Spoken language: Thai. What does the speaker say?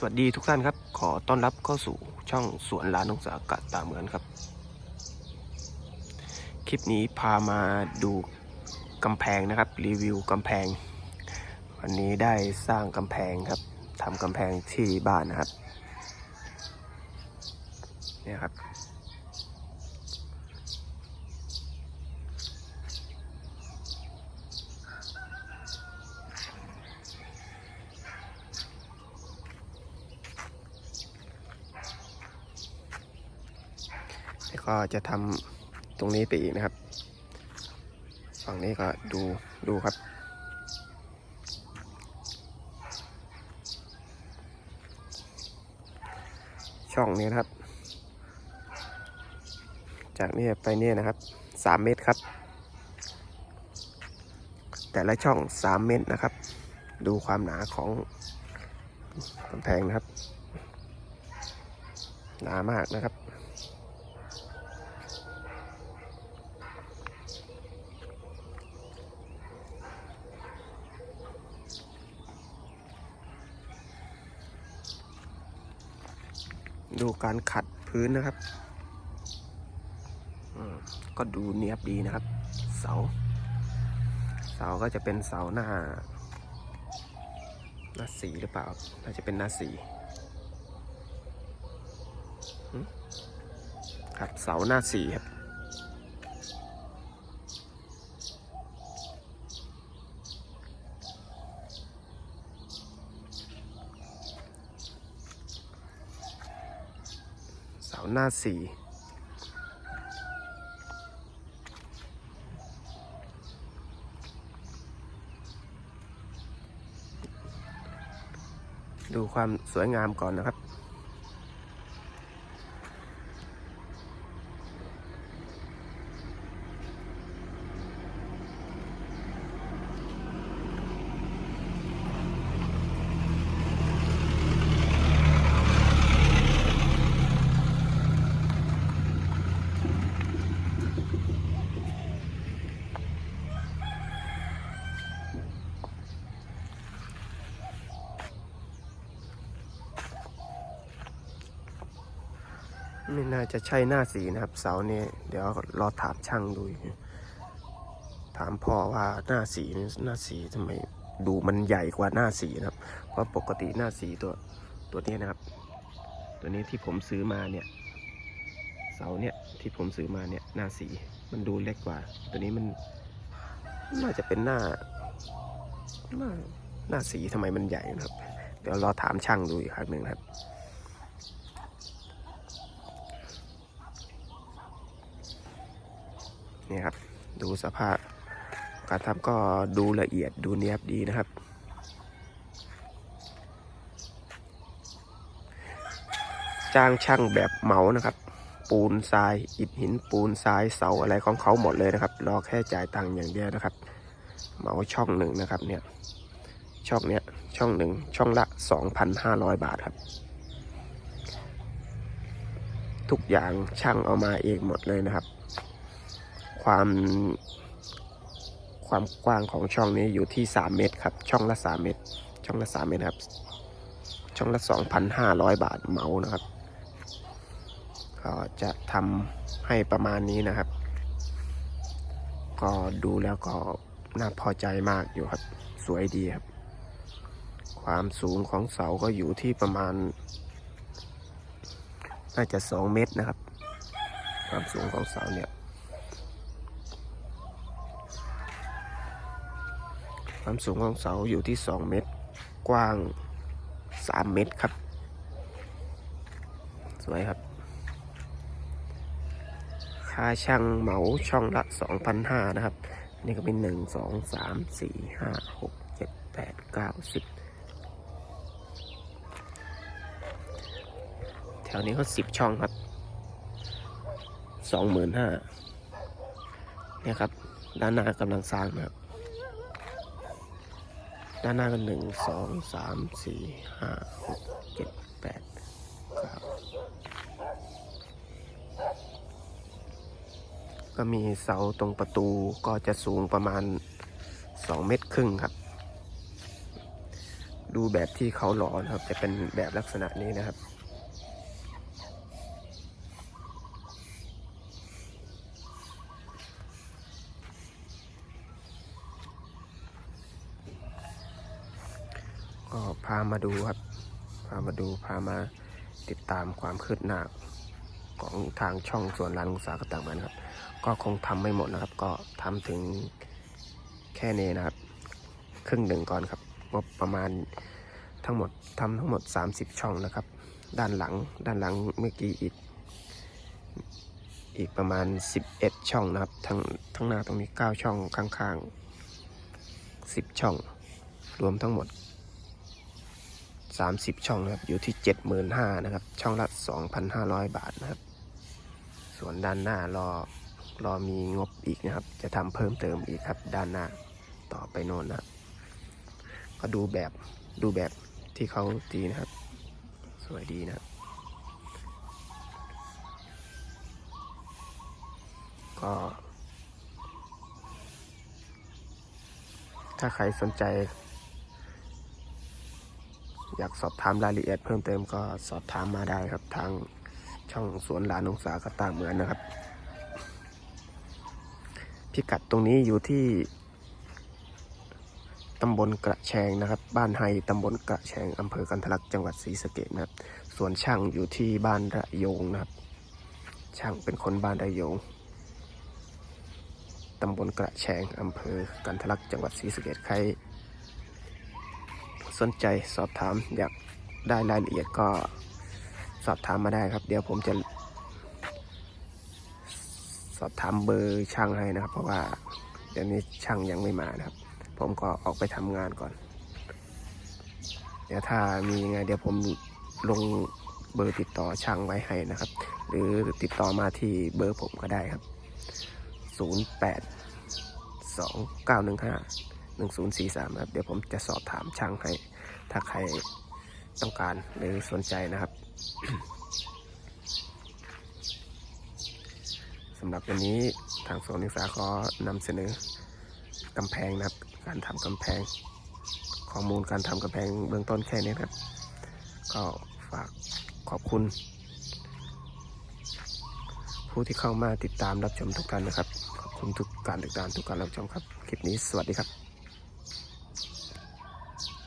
สวัสดีทุกท่านครับ ขอต้อนรับเข้าสู่ช่องสวนลานองศาอากาศตาเหมือนครับ คลิปนี้พามาดูกำแพงนะครับ รีวิวกำแพง วันนี้ได้สร้างกำแพงครับทำกำแพงที่บ้านนะครับเนี่ยครับ ก็จะทำตรงนี้ไปอีกนะครับ ฝั่งนี้ก็ดูดูครับ ช่องนี้นะครับ จากนี้ไปเนี่ยนะครับสามเมตรครับ แต่ละช่องสามเมตรนะครับ ดูความหนาของกำแพงนะครับ หนามากนะครับ ดูการขัดพื้นนะครับอืมก็ดูเนียบดีนะครับ เสา เสาก็จะเป็นเสาหน้า หน้าสีหรือเปล่า น่าจะเป็นหน้าสี ครับ เสาหน้าสีครับาหน้าสีดูความสวยงามก่อนนะครับ ไม่น่าจะใช่หน้าสีนะครับ เสาเนี่ยเดี๋ยวรอถามช่างดู ถามพ่อว่าหน้าสีนี่หน้าสีทำไมดูมันใหญ่กว่าหน้าสีนะครับ เพราะปกติหน้าสีตัวตัวนี้นะครับ ตัวนี้ที่ผมซื้อมาเนี่ย เสาเนี่ยที่ผมซื้อมาเนี่ยหน้าสีมันดูเล็กกว่า ตัวนี้มันน่าจะเป็นหน้าหน้าหน้าสีทำไมมันใหญ่นะครับ เดี๋ยวรอถามช่างดูอีกครั้งหนึ่งครับ นี่ครับ ดูสภาพ การทำก็ดูละเอียดดูเนียบดีนะครับ จ้างช่างแบบเหมานะครับ ปูนทรายอิฐหินปูนทรายเสาอะไรของเขาหมดเลยนะครับรอแค่จ่ายตังค์อย่างเดียวนะครับ เหมาช่องหนึ่งนะครับเนี่ยช่องเนี้ยช่องหนึ่งช่องละ 2,500 บาทครับ ทุกอย่างช่างเอามาเองหมดเลยนะครับ ความความกว้างของช่องนี้อยู่ที่ 3 เมตรครับ ช่องละ 3 เมตร ช่องละ 3 เมตรครับ ช่องละ 2,500 บาทเหมานะครับ ก็จะทำให้ประมาณนี้นะครับ ก็ดูแล้วก็น่าพอใจมากอยู่ครับ สวยดีครับ ความสูงของเสาก็อยู่ที่ประมาณ น่าจะ 2 เมตรนะครับ ความสูงของเสาเนี่ย ความสูงของเสาอยู่ที่ 2 เมตร กว้าง 3 เมตรครับ สวยครับ ค่าช่างเหมาช่องละ 2,500 นะครับ นี่ก็เป็น 1 2 3 4 5 6 7 8 9 10 แถวนี้ก็ 10 ช่องครับ 25,000เนี่ยครับ ด้านหน้ากำลังสร้างนะครับ ด้านหน้าก็หนึ่งสองสามสี่ห้าหกเจ็ดแปดเก้าก็มีเสาตรงประตูก็จะสูงประมาณสองเมตรครึ่งครับ ดูแบบที่เขาหล่อนครับ จะเป็นแบบลักษณะนี้นะครับ ก็พามาดูครับ พามาดูพามาติดตามความคืบหน้าของทางช่องส่วนร้านอุตสาหกรรมต่างมันครับ ก็คงทำไม่หมดนะครับ ก็ทำถึงแค่นี้นะครับ ครึ่งหนึ่งก่อนครับงบประมาณทั้งหมดทำทั้งหมด 30 ช่องนะครับ ด้านหลังด้านหลังเมื่อกี้อีก อีกประมาณ 11 ช่องนะครับ ทั้งทั้งหน้าตรงนี้9ช่องข้างๆ 10 ช่อง รวมทั้งหมด 30 ช่องนะครับ อยู่ที่ 75,000นะครับ ช่องละ 2,500 บาทนะครับ ส่วนด้านหน้ารอรอมีงบอีกนะครับ จะทำเพิ่มเติมอีกครับ ด้านหน้าต่อไปโน่นนะก็ดูแบบดูแบบที่เขาตีนะครับ สวยดีนะครับ ก็ถ้าใครสนใจ อยากสอบถามรายละเอียดเพิ่มเติมก็สอบถามมาได้ครับทางช่องสวนหลานองศากระตามเหมือนนะครับ พิกัดตรงนี้อยู่ที่ตำบลกระแชงนะครับ บ้านไฮตำบลกระแชงอำเภอกันทลักจังหวัดศรีสะเกษนะครับส่วนช่างอยู่ที่บ้านระโยงนะครับ ช่างเป็นคนบ้านระโยงตำบลกระแชงอำเภอกันทลักจังหวัดศรีสะเกษใคร สนใจสอบถามอยากได้รายละเอียดก็สอบถามมาได้ครับ เดี๋ยวผมจะ สอบถามเบอร์ช่างให้นะครับ เพราะว่าเดี๋ยวนี้ช่างยังไม่มานะครับ ผมก็ออกไปทำงานก่อน เดี๋ยวถ้ามียังไงเดี๋ยวผมลงเบอร์ติดต่อช่างไว้ให้นะครับ หรือติดต่อมาที่เบอร์ผมก็ได้ครับ 082915 1043ครับ เดี๋ยวผมจะสอบถามช่างให้ ถ้าใครต้องการหรือสนใจนะครับสำหรับวันนี้ทางสวนศึกษาขอนำเสนอกำแพงนะครับ การทำกำแพง ข้อมูลการทำกำแพงเบื้องต้นแค่นี้ครับ ก็ฝากขอบคุณ ผู้ที่เข้ามาติดตามรับชมทุกท่านนะครับ ขอบคุณทุกการติดตามทุกการรับชมครับ คลิปนี้สวัสดีครับ